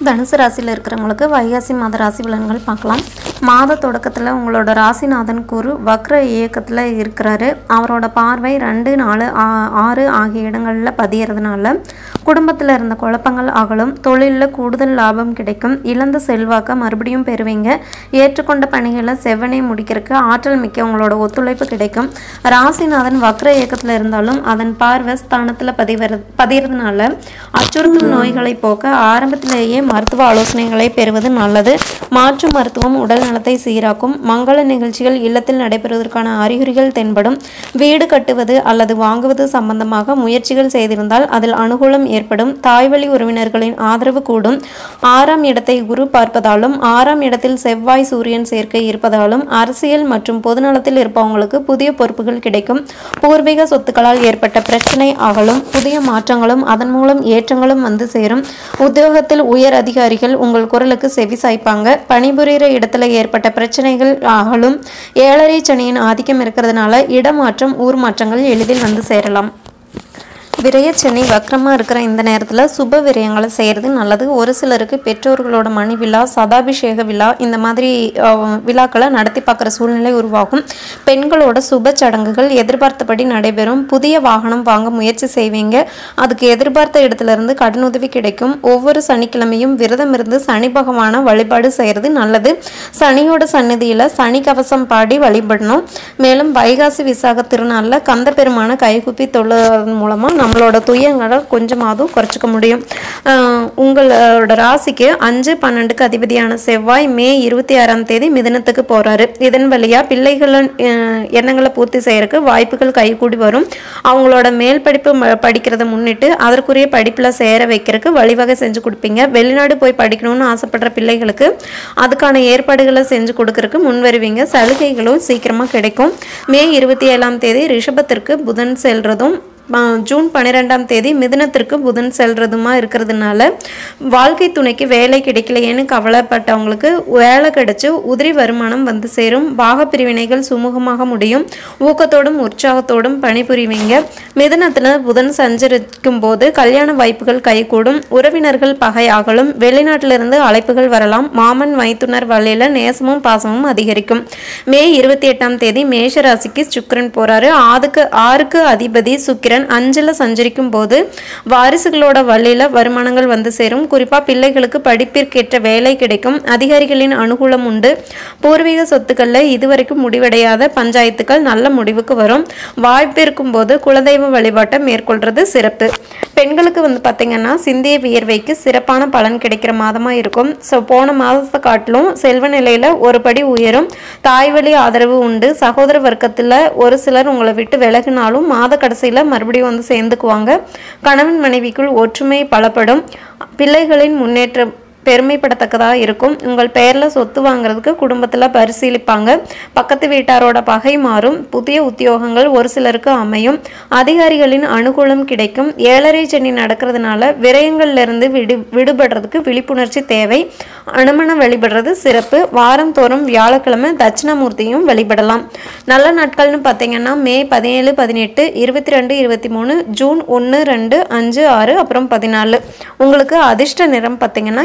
தனுசு ராசியில் இருக்கிறவங்களுக்கு வைகாசி மாத ராசி பலன்கள் பார்க்கலாம். மாத தொடக்கத்தில் உங்களோட ராசிநாதன் குரு வக்ர இயக்கத்தில் இருக்கிறாரு. அவரோட பார்வை ரெண்டு நாலு ஆ- ஆறு ஆகிய இடங்களில் பதியறதுனால குடும்பத்தில் இருந்த குழப்பங்கள் அகலும். தொழிலில் கூடுதல் லாபம் கிடைக்கும். இழந்த செல்வாக்க மறுபடியும் பெறுவீங்க. ஏற்றுக்கொண்ட பணிகளை செவ்வனை முடிக்கிறதுக்கு ஆற்றல் மிக்க உங்களோட ஒத்துழைப்பு கிடைக்கும். ராசிநாதன் வக்ர இயக்கத்தில் இருந்தாலும் அதன் பார்வை ஸ்தானத்தில் பதிவர பதியறதுனால அச்சுறுத்தும் நோய்களை போக்க ஆரம்பத்திலேயே மருத்துவ ஆலோசனைகளை பெறுவது நல்லது. மாற்று மருத்துவம் உடல் நலத்தை சீராக்கும். மங்கள நிகழ்ச்சிகள் இல்லத்தில் நடைபெறுவதற்கான அறிகுறிகள் தென்படும். வீடு கட்டுவது அல்லது வாங்குவது சம்பந்தமாக முயற்சிகள் செய்திருந்தால் அதில் அனுகூலம் ஏற்படும். தாய்வழி உறவினர்களின் ஆதரவு கூடும். ஆறாம் இடத்தை குரு பார்ப்பதாலும் ஆறாம் இடத்தில் செவ்வாய் சூரியன் சேர்க்கை இருப்பதாலும் அரசியல் மற்றும் பொதுநலத்தில் இருப்பவங்களுக்கு புதிய பொறுப்புகள் கிடைக்கும். பூர்வீக சொத்துக்களால் ஏற்பட்ட பிரச்சனை அகலும். புதிய மாற்றங்களும் அதன் மூலம் ஏற்றங்களும் வந்து சேரும். உத்தியோகத்தில் உயர் அதிகாரிகள் உங்கள் குரலுக்கு செவி சாய்ப்பாங்க. பணிபுரிகிற இடத்துல ஏற்பட்ட பிரச்சனைகள் ஆகலும் ஏழரை சனியின் ஆதிக்கம் இருக்கிறதுனால இடமாற்றம் ஊர் மாற்றங்கள் எளிதில் வந்து சேரலாம். விரயச்சனி வக்கரமாக இருக்கிற இந்த நேரத்தில் சுப விரயங்களை செய்கிறது நல்லது. ஒரு சிலருக்கு பெற்றோர்களோட மணி விழா சதாபிஷேக விழா இந்த மாதிரி விழாக்களை நடத்தி பார்க்குற சூழ்நிலை உருவாகும். பெண்களோட சுப சடங்குகள் எதிர்பார்த்தபடி நடைபெறும். புதிய வாகனம் வாங்க முயற்சி செய்வீங்க. அதுக்கு எதிர்பார்த்த இடத்துலேருந்து கடனுதவி கிடைக்கும். ஒவ்வொரு சனிக்கிழமையும் விரதம் இருந்து சனி பகவானை வழிபாடு செய்கிறது நல்லது. சனியோட சந்நிதியில் சனி கவசம் பாடி வழிபடணும். மேலும் வைகாசி விசாக திருநாளில் கந்த பெருமான கைகுப்பி தொழுவதன் மூலமாக நம்மளோட துயங்களை கொஞ்சமாவது குறைச்சிக்க முடியும். உங்களோட ராசிக்கு அஞ்சு பன்னெண்டுக்கு அதிபதியான செவ்வாய் மே இருபத்தி ஆறாம் தேதி மிதனத்துக்கு போறாரு. இதன் வழியா பிள்ளைகளின் எண்ணங்களை பூர்த்தி செய்யறதுக்கு வாய்ப்புகள் கைகூடி வரும். அவங்களோட மேல் படிப்பு ம- படிக்கிறத முன்னிட்டு அதற்குரிய படிப்புல சேர வைக்கிறதுக்கு வழிவகை செஞ்சு கொடுப்பீங்க. வெளிநாடு போய் படிக்கணும்னு ஆசைப்படுற பிள்ளைகளுக்கு அதுக்கான ஏற்பாடுகளை செஞ்சு கொடுக்கறதுக்கு முன் வருவீங்க. சலுகைகளும் சீக்கிரமா கிடைக்கும். மே இருபத்தி ஏழாம் தேதி ரிஷபத்திற்கு புதன் செல்றதும் ஜூன் பன்னிரெண்டாம் தேதி மிதனத்திற்கு புதன் செல்றதுமா இருக்கிறதுனால வாழ்க்கை துணைக்கு வேலை கிடைக்கலையேன்னு கவலைப்பட்டவங்களுக்கு வேலை கிடைச்சி உதிரி வருமானம் வந்து சேரும். பாக பிரிவினைகள் சுமூகமாக முடியும். ஊக்கத்தோடும் உற்சாகத்தோடும் பணிபுரிவீங்க. மிதுனத்தில் புதன் சஞ்சரிக்கும் போது கல்யாண வாய்ப்புகள் கைகூடும். உறவினர்கள் பகை வெளிநாட்டிலிருந்து அழைப்புகள் வரலாம். மாமன் மைத்துனர் வழியில் நேசமும் பாசமும் அதிகரிக்கும். மே இருபத்தி எட்டாம் தேதி மேஷ ராசிக்கு சுக்கிரன் போறாரு. ஆதுக்கு ஆறுக்கு அதிபதி சுக்கிரன் சந்திரன் அஞ்சில் சஞ்சரிக்கும் போது வாரிசுகளோட வழியில் வருமானங்கள் வந்து சேரும். குறிப்பாக பிள்ளைகளுக்கு படிப்பிற்கேற்ற வேலை கிடைக்கும். அதிகாரிகளின் அனுகூலம் உண்டு. பூர்வீக சொத்துக்களில் இதுவரைக்கும் முடிவடையாத பஞ்சாயத்துக்கள் நல்ல முடிவுக்கு வரும். வாய்ப்பு இருக்கும்போது குலதெய்வ வழிபாட்டை மேற்கொள்றது சிறப்பு. பெண்களுக்கு வந்து பார்த்திங்கன்னா சிந்திய வியர்வைக்கு சிறப்பான பலன் கிடைக்கிற மாதமாக இருக்கும். ஸோ போன மாதத்தை காட்டிலும் செல்வ நிலையில் ஒரு படி உயரும் தாய்வழி ஆதரவு உண்டு. சகோதர வர்க்கத்தில் ஒரு சிலர் உங்களை விட்டு விலகினாலும் மாத கடைசியில் மறு மறுபடியும் வந்து சேர்ந்துக்குவாங்க. கணவன் மனைவிக்குள் ஒற்றுமை பலப்படும். பிள்ளைகளின் முன்னேற்றம் பெருமைப்படத்தக்கதாக இருக்கும். உங்கள் பெயரில் சொத்து வாங்குறதுக்கு குடும்பத்தில் பரிசீலிப்பாங்க. பக்கத்து வீட்டாரோட பகை மாறும். புதிய உத்தியோகங்கள் ஒரு சிலருக்கு அமையும். அதிகாரிகளின் அனுகூலம் கிடைக்கும். ஏழரை சனி நடக்கிறதுனால விரயங்கள்லேருந்து விடு விடுபடுறதுக்கு விழிப்புணர்ச்சி தேவை. அனுமணம் வழிபடுறது சிறப்பு. வாரந்தோறும் வியாழக்கிழமை தட்சிணமூர்த்தியும் வழிபடலாம் நல்ல நாட்கள்னு பார்த்தீங்கன்னா மே பதினேழு பதினெட்டு இருபத்தி ரெண்டு இருபத்தி மூணு ஜூன் ஒன்று ரெண்டு அஞ்சு ஆறு அப்புறம் பதினாலு. உங்களுக்கு அதிர்ஷ்ட நிறம் பார்த்தீங்கன்னா